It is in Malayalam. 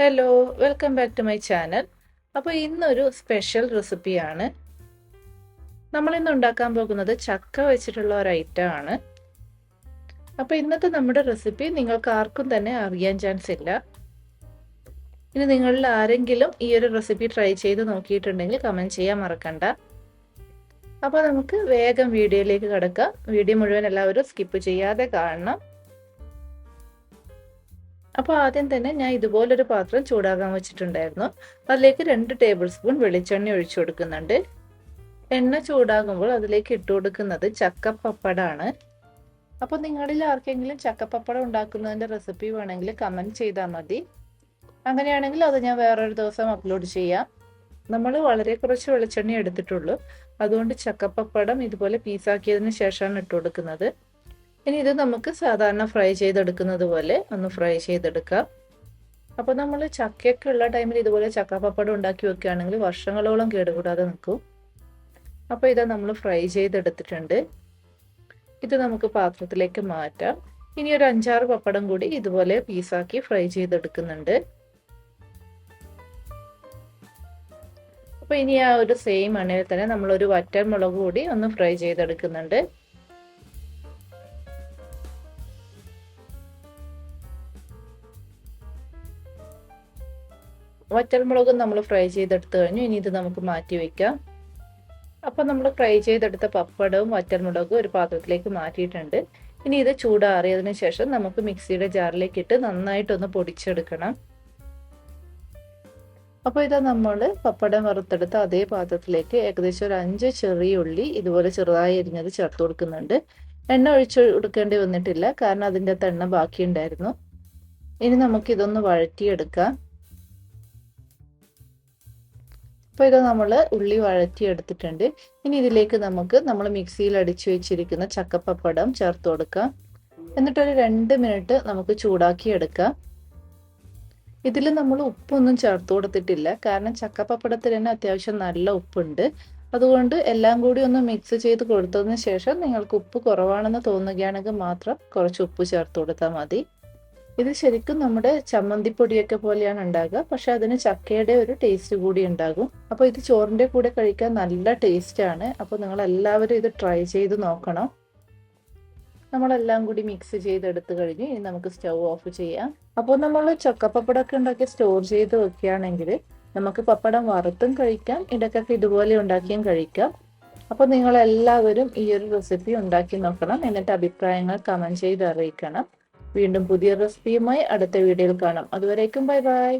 Hello welcome back to my channel അപ്പോൾ ഇന്നൊരു സ്പെഷ്യൽ റെസിപ്പിയാണ് നമ്മളിന്ന് ഉണ്ടാക്കാൻ പോകുന്നത് ചക്ക വെച്ചിട്ടുള്ള ഒരു ഐറ്റം ആണ്. അപ്പോൾ ഇന്നത്തെ നമ്മുടെ റെസിപ്പി നിങ്ങൾക്ക് ആർക്കും തന്നെ അറിയാൻ ചാൻസ് ഇല്ല. ഇനി നിങ്ങളിൽ ആരെങ്കിലും ഈ ഒരു റെസിപ്പി ട്രൈ ചെയ്ത് നോക്കിയിട്ടുണ്ടെങ്കിൽ കമന്റ് ചെയ്യാൻ മറക്കണ്ട. അപ്പോൾ നമുക്ക് വേഗം വീഡിയോയിലേക്ക് കിടക്കാം. വീഡിയോ മുഴുവൻ എല്ലാവരും സ്കിപ്പ് ചെയ്യാതെ കാണണം. അപ്പോൾ ആദ്യം തന്നെ ഞാൻ ഇതുപോലൊരു പാത്രം ചൂടാകാൻ വെച്ചിട്ടുണ്ടായിരുന്നു. അതിലേക്ക് രണ്ട് ടേബിൾ സ്പൂൺ വെളിച്ചെണ്ണ ഒഴിച്ചു കൊടുക്കുന്നുണ്ട്. എണ്ണ ചൂടാകുമ്പോൾ അതിലേക്ക് ഇട്ട് കൊടുക്കുന്നത് ചക്കപ്പപ്പടാണ്. അപ്പോൾ നിങ്ങളിൽ ആർക്കെങ്കിലും ചക്കപ്പപ്പടം ഉണ്ടാക്കുന്നതിന്റെ റെസിപ്പി വേണമെങ്കിൽ കമന്റ് ചെയ്താൽ മതി. അങ്ങനെയാണെങ്കിൽ അത് ഞാൻ വേറൊരു ദിവസം അപ്ലോഡ് ചെയ്യാം. നമ്മൾ വളരെ കുറച്ച് വെളിച്ചെണ്ണ എടുത്തിട്ടുള്ളൂ. അതുകൊണ്ട് ചക്കപ്പപ്പടം ഇതുപോലെ പീസാക്കിയതിന് ശേഷമാണ് ഇട്ട് കൊടുക്കുന്നത്. ഇനി ഇത് നമുക്ക് സാധാരണ ഫ്രൈ ചെയ്തെടുക്കുന്നത് പോലെ ഒന്ന് ഫ്രൈ ചെയ്തെടുക്കാം. അപ്പോൾ നമ്മൾ ചക്കയൊക്കെ ഉള്ള ടൈമിൽ ഇതുപോലെ ചക്കപ്പപ്പടം ഉണ്ടാക്കി വെക്കുകയാണെങ്കിൽ വർഷങ്ങളോളം കേടുകൂടാതെ നിൽക്കും. അപ്പോൾ ഇത് നമ്മൾ ഫ്രൈ ചെയ്തെടുത്തിട്ടുണ്ട്. ഇത് നമുക്ക് പാത്രത്തിലേക്ക് മാറ്റാം. ഇനി ഒരു അഞ്ചാറ് പപ്പടം കൂടി ഇതുപോലെ പീസാക്കി ഫ്രൈ ചെയ്തെടുക്കുന്നുണ്ട്. അപ്പോൾ ഇനി ആ ഒരു സെയിം എണ്ണയിൽ തന്നെ നമ്മളൊരു വറ്റൽ മുളക് കൂടി ഒന്ന് ഫ്രൈ ചെയ്തെടുക്കുന്നുണ്ട്. വറ്റൽമുളകും നമ്മൾ ഫ്രൈ ചെയ്തെടുത്ത് കഴിഞ്ഞു. ഇനി ഇത് നമുക്ക് മാറ്റി വയ്ക്കാം അപ്പം നമ്മൾ ഫ്രൈ ചെയ്തെടുത്ത പപ്പടവും വറ്റൽമുളകും ഒരു പാത്രത്തിലേക്ക് മാറ്റിയിട്ടുണ്ട്. ഇനി ഇത് ചൂടാറിയതിന് ശേഷം നമുക്ക് മിക്സിയുടെ ജാറിലേക്ക് ഇട്ട് നന്നായിട്ടൊന്ന് പൊടിച്ചെടുക്കണം. അപ്പോൾ ഇതാ നമ്മൾ പപ്പടം വറുത്തെടുത്ത അതേ പാത്രത്തിലേക്ക് ഏകദേശം ഒരു അഞ്ച് ചെറിയ ഉള്ളി ഇതുപോലെ ചെറുതായി അരിഞ്ഞത് ചേർത്ത് കൊടുക്കുന്നുണ്ട്. എണ്ണ ഒഴിച്ചു കൊടുക്കേണ്ടി വന്നിട്ടില്ല. കാരണം അതിന്റെ എണ്ണ ബാക്കിയുണ്ടായിരുന്നു. ഇനി നമുക്കിതൊന്ന് വഴറ്റിയെടുക്കാം. അപ്പോൾ ഇത് നമ്മൾ ഉള്ളി വഴറ്റി എടുത്തിട്ടുണ്ട് ഇനി ഇതിലേക്ക് നമുക്ക് നമ്മൾ മിക്സിയിൽ അടിച്ചു വെച്ചിരിക്കുന്ന ചക്കപ്പപ്പടം ചേർത്ത് കൊടുക്കാം. എന്നിട്ടൊരു രണ്ട് മിനിറ്റ് നമുക്ക് ചൂടാക്കി എടുക്കാം ഇതിൽ നമ്മൾ ഉപ്പൊന്നും ചേർത്ത് കൊടുത്തിട്ടില്ല. കാരണം ചക്കപ്പപ്പടത്തിൽ തന്നെ അത്യാവശ്യം നല്ല ഉപ്പുണ്ട്. അതുകൊണ്ട് എല്ലാം കൂടി ഒന്ന് മിക്സ് ചെയ്ത് കൊടുത്തതിന് ശേഷം നിങ്ങൾക്ക് ഉപ്പ് കുറവാണെന്ന് തോന്നുകയാണെങ്കിൽ മാത്രം കുറച്ച് ഉപ്പ് ചേർത്ത് കൊടുത്താൽ മതി. ഇത് ശരിക്കും നമ്മുടെ ചമ്മന്തിപ്പൊടിയൊക്കെ പോലെയാണ് ഉണ്ടാകുക പക്ഷെ അതിന് ചക്കയുടെ ഒരു ടേസ്റ്റ് കൂടി ഉണ്ടാകും. അപ്പോൾ ഇത് ചോറിന്റെ കൂടെ കഴിക്കാൻ നല്ല ടേസ്റ്റ് ആണ്. അപ്പോൾ നിങ്ങൾ എല്ലാവരും ഇത് ട്രൈ ചെയ്ത് നോക്കണം. നമ്മളെല്ലാം കൂടി മിക്സ് ചെയ്തെടുത്ത് കഴിഞ്ഞ് ഇനി നമുക്ക് സ്റ്റൗ ഓഫ് ചെയ്യാം. അപ്പോൾ നമ്മൾ ചക്കപ്പപ്പടമൊക്കെ ഉണ്ടാക്കി സ്റ്റോർ ചെയ്ത് വെക്കുകയാണെങ്കിൽ നമുക്ക് പപ്പടം വറുത്തും കഴിക്കാം. ഇടയ്ക്കൊക്കെ ഇതുപോലെ ഉണ്ടാക്കിയും കഴിക്കാം. അപ്പോൾ നിങ്ങൾ എല്ലാവരും ഈ ഒരു റെസിപ്പി ഉണ്ടാക്കി നോക്കണം. എന്നിട്ട് അഭിപ്രായങ്ങൾ കമന്റ് ചെയ്ത് അറിയിക്കണം. വീണ്ടും പുതിയ റെസിപ്പിയുമായി അടുത്ത വീഡിയോയിൽ കാണാം. അതുവരേക്കും ബൈ ബൈ.